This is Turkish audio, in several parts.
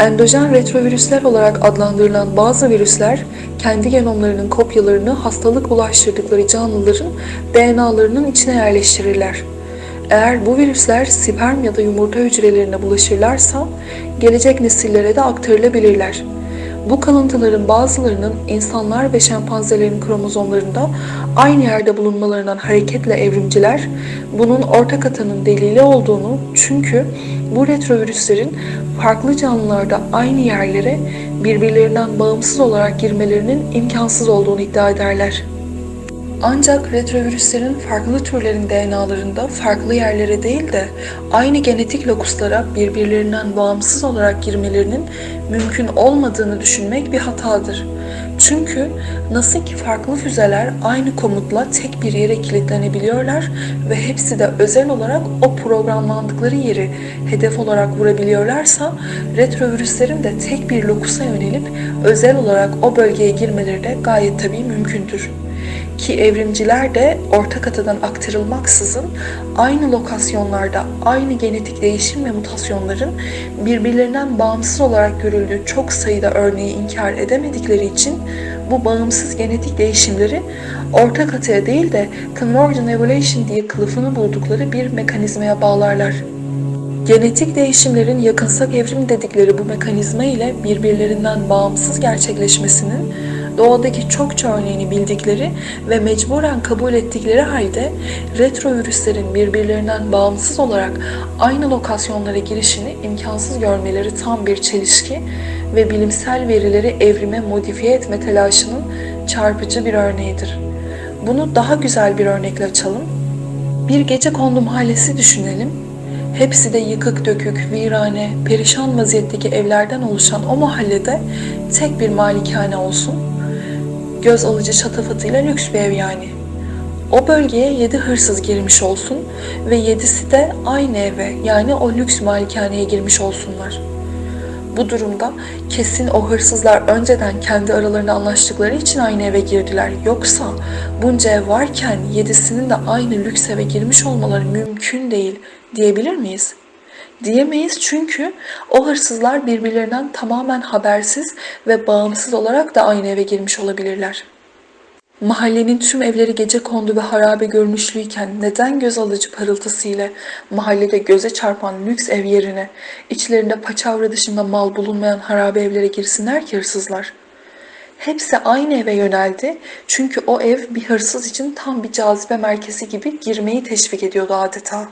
Endojen retrovirüsler olarak adlandırılan bazı virüsler kendi genomlarının kopyalarını hastalık bulaştırdıkları canlıların DNA'larının içine yerleştirirler. Eğer bu virüsler sperm ya da yumurta hücrelerine bulaşırlarsa gelecek nesillere de aktarılabilirler. Bu kalıntıların bazılarının insanlar ve şempanzelerin kromozomlarında aynı yerde bulunmalarından hareketle evrimciler bunun ortak atanın delili olduğunu çünkü bu retrovirüslerin farklı canlılarda aynı yerlere birbirlerinden bağımsız olarak girmelerinin imkansız olduğunu iddia ederler. Ancak retrovirüslerin farklı türlerin DNA'larında farklı yerlere değil de aynı genetik lokuslara birbirlerinden bağımsız olarak girmelerinin mümkün olmadığını düşünmek bir hatadır. Çünkü nasıl ki farklı füzeler aynı komutla tek bir yere kilitlenebiliyorlar ve hepsi de özel olarak o programlandıkları yeri hedef olarak vurabiliyorlarsa retrovirüslerin de tek bir lokusa yönelip özel olarak o bölgeye girmeleri de gayet tabii mümkündür ki evrimciler de ortak atadan aktarılmaksızın aynı lokasyonlarda aynı genetik değişim ve mutasyonların birbirlerinden bağımsız olarak görüldüğü çok sayıda örneği inkar edemedikleri için bu bağımsız genetik değişimleri ortak ataya değil de convergent evolution diye kılıfını buldukları bir mekanizmaya bağlarlar. Genetik değişimlerin yakınsak evrim dedikleri bu mekanizma ile birbirlerinden bağımsız gerçekleşmesinin doğadaki çokça örneğini bildikleri ve mecburen kabul ettikleri halde retrovirüslerin birbirlerinden bağımsız olarak aynı lokasyonlara girişini imkansız görmeleri tam bir çelişki ve bilimsel verileri evrime modifiye etme telaşının çarpıcı bir örneğidir. Bunu daha güzel bir örnekle açalım. Bir gece kondu mahallesi düşünelim. Hepsi de yıkık dökük, virane, perişan vaziyetteki evlerden oluşan o mahallede tek bir malikane olsun. Göz alıcı şatafatıyla lüks bir ev yani. O bölgeye yedi hırsız girmiş olsun ve yedisi de aynı eve yani o lüks malikaneye girmiş olsunlar. Bu durumda kesin o hırsızlar önceden kendi aralarında anlaştıkları için aynı eve girdiler. Yoksa bunca ev varken yedisinin de aynı lüks eve girmiş olmaları mümkün değil diyebilir miyiz? Diyemeyiz çünkü o hırsızlar birbirlerinden tamamen habersiz ve bağımsız olarak da aynı eve girmiş olabilirler. Mahallenin tüm evleri gece kondu ve harabe görünüşlüyken neden göz alıcı parıltısıyla mahallede göze çarpan lüks ev yerine içlerinde paçavra dışında mal bulunmayan harabe evlere girsinler ki hırsızlar? Hepsi aynı eve yöneldi çünkü o ev bir hırsız için tam bir cazibe merkezi gibi girmeyi teşvik ediyordu adeta.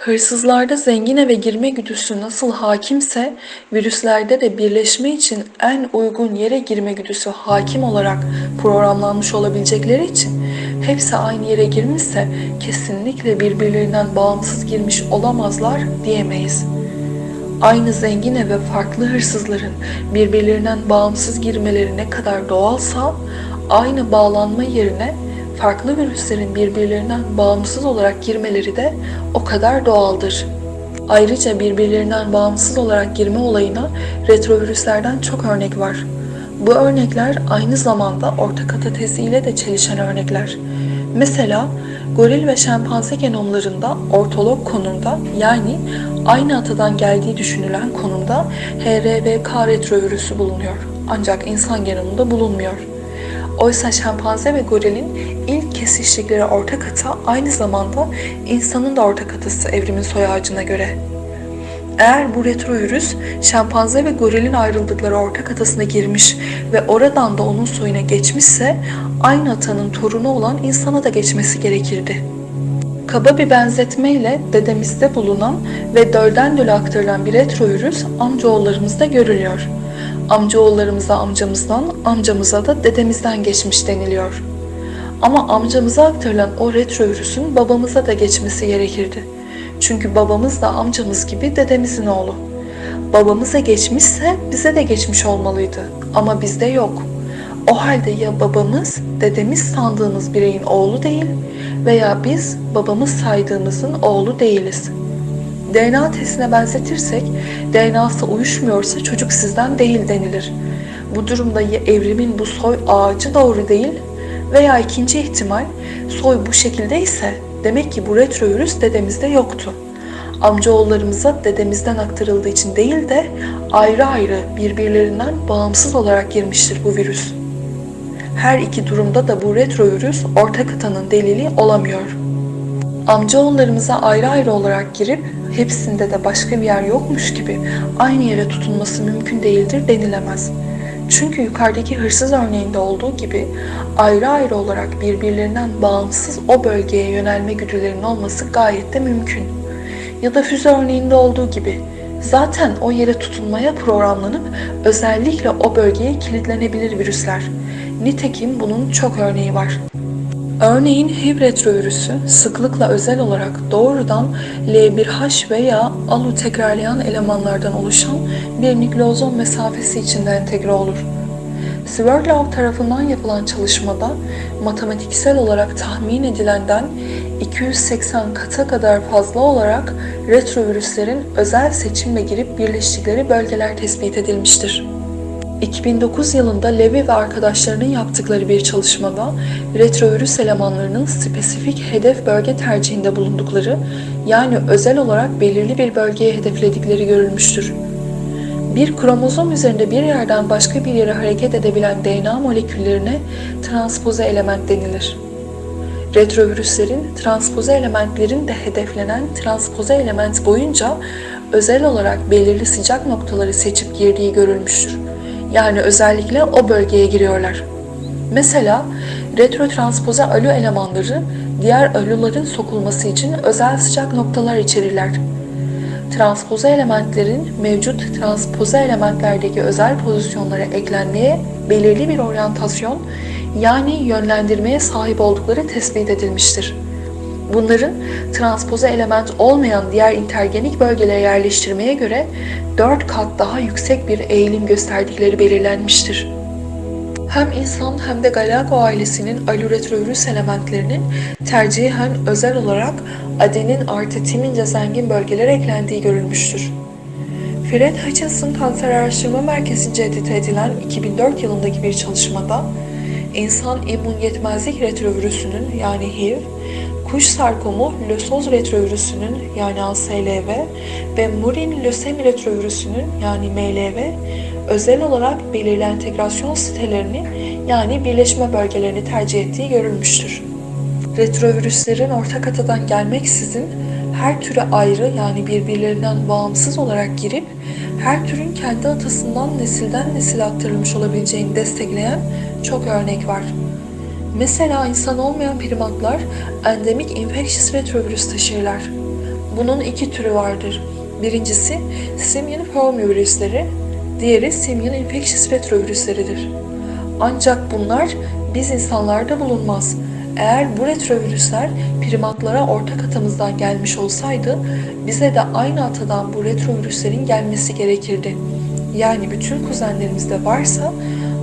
Hırsızlarda zengin eve girme güdüsü nasıl hakimse, virüslerde de birleşme için en uygun yere girme güdüsü hakim olarak programlanmış olabilecekleri için hepsi aynı yere girmişse kesinlikle birbirlerinden bağımsız girmiş olamazlar diyemeyiz. Aynı zengin eve farklı hırsızların birbirlerinden bağımsız girmeleri ne kadar doğalsa, aynı bağlanma yerine farklı virüslerin birbirlerinden bağımsız olarak girmeleri de o kadar doğaldır. Ayrıca birbirlerinden bağımsız olarak girme olayına retrovirüslerden çok örnek var. Bu örnekler aynı zamanda ortak ata teziyle de çelişen örnekler. Mesela goril ve şempanze genomlarında ortolog konumda yani aynı atadan geldiği düşünülen konumda HRVK retrovirüsü bulunuyor. Ancak insan genomunda bulunmuyor. Oysa şempanze ve gorilin ilk kesiştikleri ortak ata aynı zamanda insanın da ortak atası evrimin soy ağacına göre. Eğer bu retrovirüs şempanze ve gorilin ayrıldıkları ortak atasına girmiş ve oradan da onun soyuna geçmişse aynı atanın torunu olan insana da geçmesi gerekirdi. Kaba bir benzetmeyle dedemizde bulunan ve dölden döle aktarılan bir retrovirüs amcaoğullarımızda görülüyor. Amcaoğullarımıza amcamızdan, amcamıza da dedemizden geçmiş deniliyor. Ama amcamıza aktarılan o retrovirüsün babamıza da geçmesi gerekirdi. Çünkü babamız da amcamız gibi dedemizin oğlu. Babamıza geçmişse bize de geçmiş olmalıydı. Ama bizde yok. O halde ya babamız, dedemiz sandığımız bireyin oğlu değil veya biz babamız saydığımızın oğlu değiliz. DNA testine benzetirsek, DNA'sı uyuşmuyorsa çocuk sizden değil denilir. Bu durumda ya evrimin bu soy ağacı doğru değil veya ikinci ihtimal soy bu şekilde ise demek ki bu retrovirüs dedemizde yoktu. amcaoğullarımıza dedemizden aktarıldığı için değil de ayrı ayrı birbirlerinden bağımsız olarak girmiştir bu virüs. Her iki durumda da bu retrovirüs orta kıtanın delili olamıyor. Amcaoğullarımıza ayrı ayrı olarak girip hepsinde de başka bir yer yokmuş gibi aynı yere tutunması mümkün değildir denilemez. Çünkü yukarıdaki hırsız örneğinde olduğu gibi ayrı ayrı olarak birbirlerinden bağımsız o bölgeye yönelme güdülerinin olması gayet de mümkün. Ya da füze örneğinde olduğu gibi zaten o yere tutunmaya programlanıp özellikle o bölgeye kilitlenebilir virüsler. Nitekim bunun çok örneği var. Örneğin HIV retrovirüsü sıklıkla özel olarak doğrudan L1H veya ALU tekrarlayan elemanlardan oluşan bir nükleozom mesafesi içinde entegre olur. Sverdlov tarafından yapılan çalışmada matematiksel olarak tahmin edilenden 280 kata kadar fazla olarak retrovirüslerin özel seçimle girip birleştikleri bölgeler tespit edilmiştir. 2009 yılında Levy ve arkadaşlarının yaptıkları bir çalışmada retrovirüs elemanlarının spesifik hedef bölge tercihinde bulundukları yani özel olarak belirli bir bölgeye hedefledikleri görülmüştür. Bir kromozom üzerinde bir yerden başka bir yere hareket edebilen DNA moleküllerine transpoze element denilir. Retrovirüslerin transpoze elementlerin de hedeflenen transpoze element boyunca özel olarak belirli sıcak noktaları seçip girdiği görülmüştür. Yani özellikle o bölgeye giriyorlar. Mesela retrotranspoze alu elemanları diğer aluların sokulması için özel sıcak noktalar içerirler. Transpoze elementlerin mevcut transpoze elementlerdeki özel pozisyonlara eklenmeye belirli bir oryantasyon yani yönlendirmeye sahip oldukları tespit edilmiştir. Bunların transpoze element olmayan diğer intergenik bölgelere yerleştirmeye göre 4 kat daha yüksek bir eğilim gösterdikleri belirlenmiştir. Hem insan hem de Galago ailesinin alüretrovirüs elementlerinin tercihen özel olarak adenin artı timince zengin bölgelere eklendiği görülmüştür. Fred Hutchinson Kanser Araştırma Merkezi'nce edite edilen 2004 yılındaki bir çalışmada insan immün yetmezlik retrovirüsünün yani HIV, kuş sarkomu lösoz retrovirüsünün yani ASLV ve murin lösemi retrovirüsünün yani MLV özel olarak belirli entegrasyon sitelerini yani birleşme bölgelerini tercih ettiği görülmüştür. Retrovirüslerin ortak atadan gelmeksizin her türe ayrı yani birbirlerinden bağımsız olarak girip her türün kendi atasından nesilden nesile aktarılmış olabileceğini destekleyen çok örnek var. Mesela insan olmayan primatlar endemik infectious retrovirüs taşırlar. Bunun iki türü vardır. Birincisi simian virüsleri, diğeri simian infectious retrovirüsleridir. Ancak bunlar biz insanlarda bulunmaz. Eğer bu retrovirüsler primatlara ortak atamızdan gelmiş olsaydı bize de aynı atadan bu retrovirüslerin gelmesi gerekirdi. Yani bütün kuzenlerimizde varsa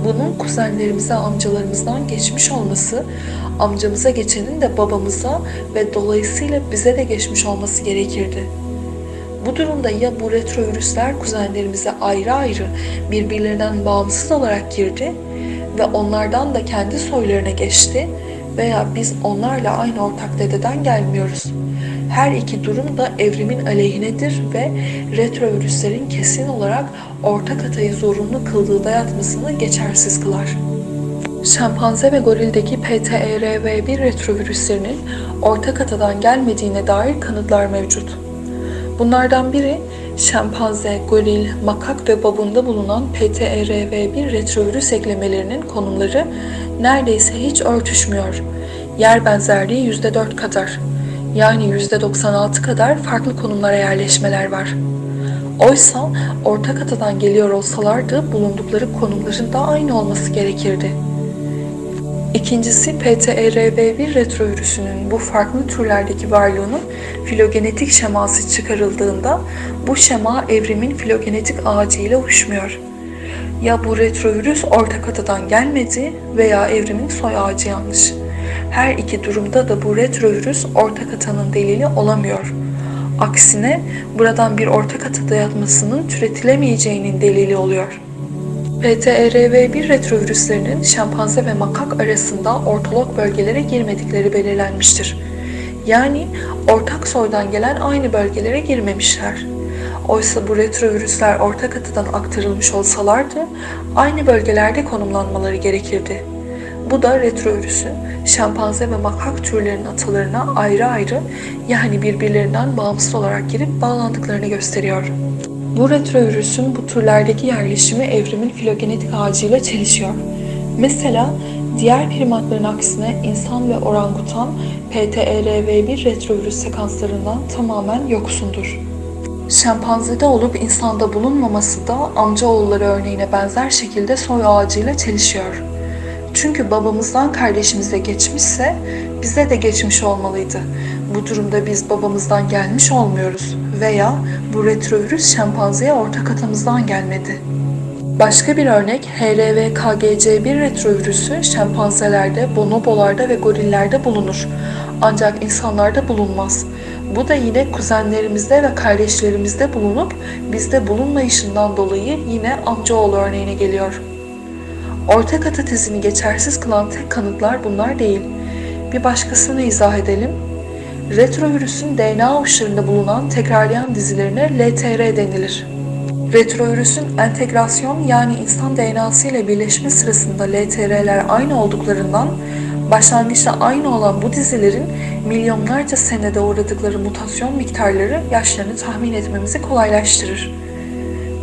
bunun kuzenlerimize amcalarımızdan geçmiş olması, amcamıza geçenin de babamıza ve dolayısıyla bize de geçmiş olması gerekirdi. Bu durumda ya bu retrovirüsler kuzenlerimize ayrı ayrı birbirlerinden bağımsız olarak girdi ve onlardan da kendi soylarına geçti veya biz onlarla aynı ortak dededen gelmiyoruz. Her iki durum da evrimin aleyhinedir ve retrovirüslerin kesin olarak ortak atayı zorunlu kıldığı dayatmasını geçersiz kılar. Şempanze ve gorildeki PTERV1 retrovirüslerinin ortak atadan gelmediğine dair kanıtlar mevcut. Bunlardan biri şempanze, goril, makak ve babunda bulunan PTERV1 retrovirüs eklemelerinin konumları neredeyse hiç örtüşmüyor. Yer benzerliği %4 kadar. Yani %96 kadar farklı konumlara yerleşmeler var. Oysa ortak atadan geliyor olsalardı bulundukları konumların da aynı olması gerekirdi. İkincisi PTERV1 retrovirüsünün bu farklı türlerdeki varlığının filogenetik şeması çıkarıldığında bu şema evrimin filogenetik ağacı ile uyuşmuyor. Ya bu retrovirüs ortak atadan gelmedi veya evrimin soy ağacı yanlış. Her iki durumda da bu retrovirüs ortak atanın delili olamıyor. Aksine buradan bir ortak ata dayatmasının türetilemeyeceğinin delili oluyor. PTERV1 retrovirüslerinin şempanze ve makak arasında ortolog bölgelere girmedikleri belirlenmiştir. Yani ortak soydan gelen aynı bölgelere girmemişler. Oysa bu retrovirüsler ortak atadan aktarılmış olsalardı aynı bölgelerde konumlanmaları gerekirdi. Bu da retrovirüsün şempanze ve makak türlerinin atalarına ayrı ayrı yani birbirlerinden bağımsız olarak girip bağlandıklarını gösteriyor. Bu retrovirüsün bu türlerdeki yerleşimi evrimin filogenetik ağacıyla çelişiyor. Mesela diğer primatların aksine insan ve orangutan PTERV1 retrovirüs sekanslarından tamamen yoksundur. Şempanzede olup insanda bulunmaması da amcaoğulları örneğine benzer şekilde soy ağacıyla çelişiyor. Çünkü babamızdan kardeşimize geçmişse bize de geçmiş olmalıydı. Bu durumda biz babamızdan gelmiş olmuyoruz veya bu retrovirüs şempanzeye ortak atamızdan gelmedi. Başka bir örnek HRV-KGC1 retrovirüsü şempanzelerde, bonobolarda ve gorillerde bulunur. Ancak insanlarda bulunmaz. Bu da yine kuzenlerimizde ve kardeşlerimizde bulunup bizde bulunmayışından dolayı yine amcaoğlu örneğine geliyor. Ortak ata tezini geçersiz kılan tek kanıtlar bunlar değil. Bir başkasını izah edelim. Retrovirüsün DNA uçlarında bulunan tekrarlayan dizilerine LTR denilir. Retrovirüsün entegrasyon yani insan DNA'sı ile birleşme sırasında LTR'ler aynı olduklarından başlangıçta aynı olan bu dizilerin milyonlarca senede uğradıkları mutasyon miktarları yaşlarını tahmin etmemizi kolaylaştırır.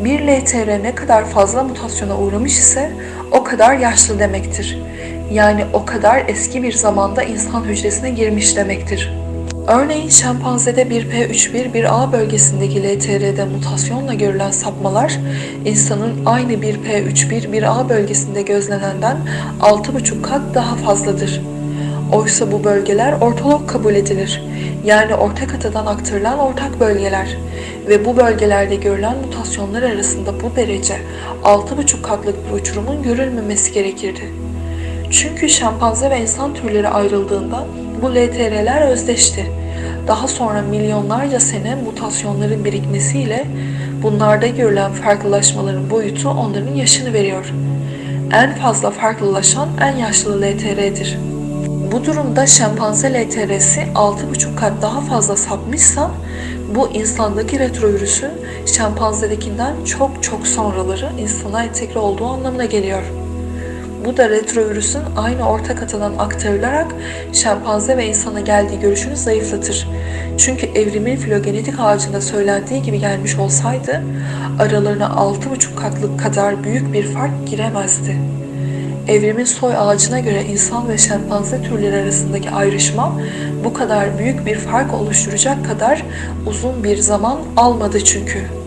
Bir LTR ne kadar fazla mutasyona uğramış ise o kadar yaşlı demektir. Yani o kadar eski bir zamanda insan hücresine girmiş demektir. Örneğin şempanzede 1P31 1A bölgesindeki LTR'de mutasyonla görülen sapmalar insanın aynı 1P31 1A bölgesinde gözlenenden 6,5 kat daha fazladır. Oysa bu bölgeler ortalog kabul edilir. Yani ortak atadan aktarılan ortak bölgeler ve bu bölgelerde görülen mutasyonlar arasında bu derece 6,5 katlık bir uçurumun görülmemesi gerekirdi. Çünkü şempanze ve insan türleri ayrıldığında bu LTR'ler özdeşti. Daha sonra milyonlarca sene mutasyonların birikmesiyle bunlarda görülen farklılaşmaların boyutu onların yaşını veriyor. En fazla farklılaşan en yaşlı LTR'dir. Bu durumda şempanze LTR'si 6,5 kat daha fazla sapmışsa bu insandaki retrovirüsün şempanzedekinden çok çok sonraları insana entegre olduğu anlamına geliyor. Bu da retrovirüsün aynı ortak atadan aktarılarak şempanze ve insana geldiği görüşünü zayıflatır. Çünkü evrimin filogenetik ağacında söylendiği gibi gelmiş olsaydı aralarına 6,5 katlık kadar büyük bir fark giremezdi. Evrimin soy ağacına göre insan ve şempanze türleri arasındaki ayrışma bu kadar büyük bir fark oluşturacak kadar uzun bir zaman almadı çünkü.